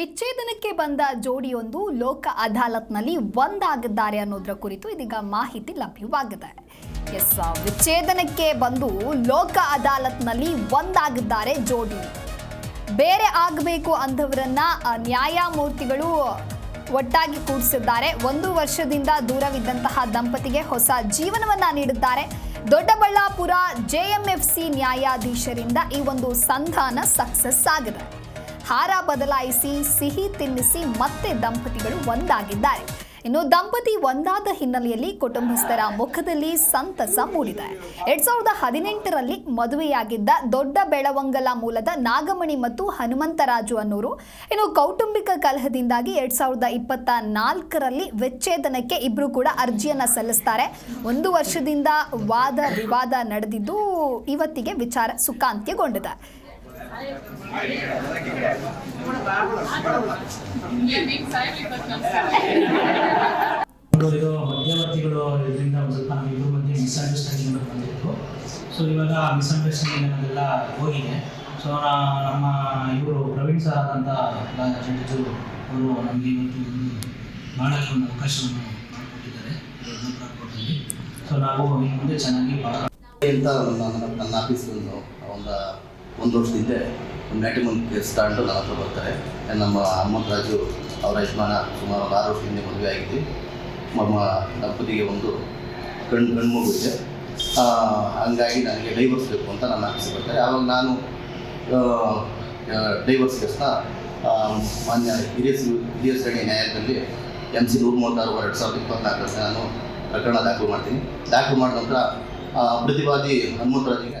ವಿಚ್ಛೇದನಕ್ಕೆ ಬಂದ ಜೋಡಿಯೊಂದು ಲೋಕ ಅದಾಲತ್ನಲ್ಲಿ ಒಂದಾಗಿದ್ದಾರೆ ಅನ್ನೋದರ ಕುರಿತು ಇದೀಗ ಮಾಹಿತಿ ಲಭ್ಯವಾಗಿದೆ. ಎಸ್ ವಿಚ್ಛೇದನಕ್ಕೆ ಬಂದು ಲೋಕ ಅದಾಲತ್ನಲ್ಲಿ ಒಂದಾಗಿದ್ದಾರೆ ಜೋಡಿ. ಬೇರೆ ಆಗಬೇಕು ಅಂದವರನ್ನ ನ್ಯಾಯಮೂರ್ತಿಗಳು ಒಟ್ಟಾಗಿ ಕೂಡಿಸಿದ್ದಾರೆ. ಒಂದು ವರ್ಷದಿಂದ ದೂರವಿದ್ದಂತಹ ದಂಪತಿಗೆ ಹೊಸ ಜೀವನವನ್ನ ನೀಡಿದ್ದಾರೆ. ದೊಡ್ಡಬಳ್ಳಾಪುರ ಜೆಎಂಎಫ್ಸಿ ನ್ಯಾಯಾಧೀಶರಿಂದ ಈ ಒಂದು ಸಂಧಾನ ಸಕ್ಸಸ್ ಆಗಿದೆ. ಹಾರ ಬದಲಾಯಿಸಿ, ಸಿಹಿ ತಿನ್ನಿಸಿ ಮತ್ತೆ ದಂಪತಿಗಳು ಒಂದಾಗಿದ್ದಾರೆ. ಇನ್ನು ದಂಪತಿ ಒಂದಾದ ಹಿನ್ನೆಲೆಯಲ್ಲಿ ಕುಟುಂಬಸ್ಥರ ಮುಖದಲ್ಲಿ ಸಂತಸ ಮೂಡಿದೆ. ಎರಡ್ ಸಾವಿರದ ಹದಿನೆಂಟರಲ್ಲಿ ಮದುವೆಯಾಗಿದ್ದ ದೊಡ್ಡ ಬೆಳವಂಗಲ ಮೂಲದ ನಾಗಮಣಿ ಮತ್ತು ಹನುಮಂತರಾಜು ಅನ್ನೋರು ಇನ್ನು ಕೌಟುಂಬಿಕ ಕಲಹದಿಂದಾಗಿ ಎರಡ್ ಸಾವಿರದ ಇಪ್ಪತ್ತ ನಾಲ್ಕರಲ್ಲಿ ವಿಚ್ಛೇದನಕ್ಕೆ ಇಬ್ರು ಕೂಡ ಅರ್ಜಿಯನ್ನ ಸಲ್ಲಿಸ್ತಾರೆ. ಒಂದು ವರ್ಷದಿಂದ ವಾದ ವಿವಾದ ನಡೆದಿದ್ದು ಇವತ್ತಿಗೆ ವಿಚಾರ ಸುಖಾಂತ್ಯಗೊಂಡಿದೆ. ಮಧ್ಯವರ್ತಿಗಳು ಇದರಿಂದ ಸ್ವಲ್ಪ ನಮ್ಮ ಇಬ್ಬರ ಮಧ್ಯೆ ಮಿಸ್ಅಂಡರ್ಸ್ಟ್ಯಾಂಡಿಂಗ್ ಬಂದಿತ್ತು ಸೊ ಇವಾಗ ಆ ಮಿಸ್ಅಂಡರ್ಸ್ಟ್ಯಾಂಡಿಂಗ್ ಅನ್ನೋದೆಲ್ಲ ಹೋಗಿದೆ. ಸೊ ನಮ್ಮ ಇವರು ಪ್ರವೀಣ್ ಸರ್ ಆದಂಥ ಜಡ್ಜು ಅವರು ನಮಗೆ ಇವತ್ತು ಮಾಡೋಕ್ಕೆ ಒಂದು ಅವಕಾಶವನ್ನು ಮಾಡಿಕೊಟ್ಟಿದ್ದಾರೆ. ಸೊ ನಾವು ಇನ್ನು ಮುಂದೆ ಚೆನ್ನಾಗಿ ಭಾಳ ಅಂತ ನನ್ನ ಆಫೀಸ್ ಒಂದು ಒಂದು ವರ್ಷದ ಹಿಂದೆ ಒಂದು ಮ್ಯಾಟ್ರಿಮೋನಿ ಕೇಸ್ ತಗೊಂಡು ನನ್ನ ಹತ್ರ ಬರ್ತಾರೆ. ನಮ್ಮ ಹನುಮಂತರಾಜು ಅವರ ಯಜಮಾನ ಸುಮಾರು ಒಂದು ಆರು ವರ್ಷದಿಂದ ಮದುವೆ ಆಗಿದೆ ನಮ್ಮ ದಂಪತಿಗೆ ಒಂದು ಗಂಡು ಗಂಡು ಮಗು ಇದೆ. ಹಂಗಾಗಿ ನನಗೆ ಡೈವರ್ಸ್ ಬೇಕು ಅಂತ ನನ್ನ ಆಸೆ ಬರ್ತಾರೆ ಆವಾಗ ನಾನು ಡೈವರ್ಸ್ ಕೇಸ್ನ ಮಾನ್ಯ ಹಿರಿಯ ಹಿರಿಯ ಶ್ರೇಣಿ ನ್ಯಾಯಾಲಯದಲ್ಲಿ ಎಂ ಸಿ ನೂರ ಮೂವತ್ತಾರು ಎರಡು ಸಾವಿರದ ಇಪ್ಪತ್ನಾಲ್ಕರಲ್ಲಿ ನಾನು ಪ್ರಕರಣ ದಾಖಲು ಮಾಡ್ತೀನಿ. ದಾಖಲು ಮಾಡಿದ ನಂತರ ಪ್ರತಿವಾದಿ ಹನುಮಂತರಾಜಿಗೆ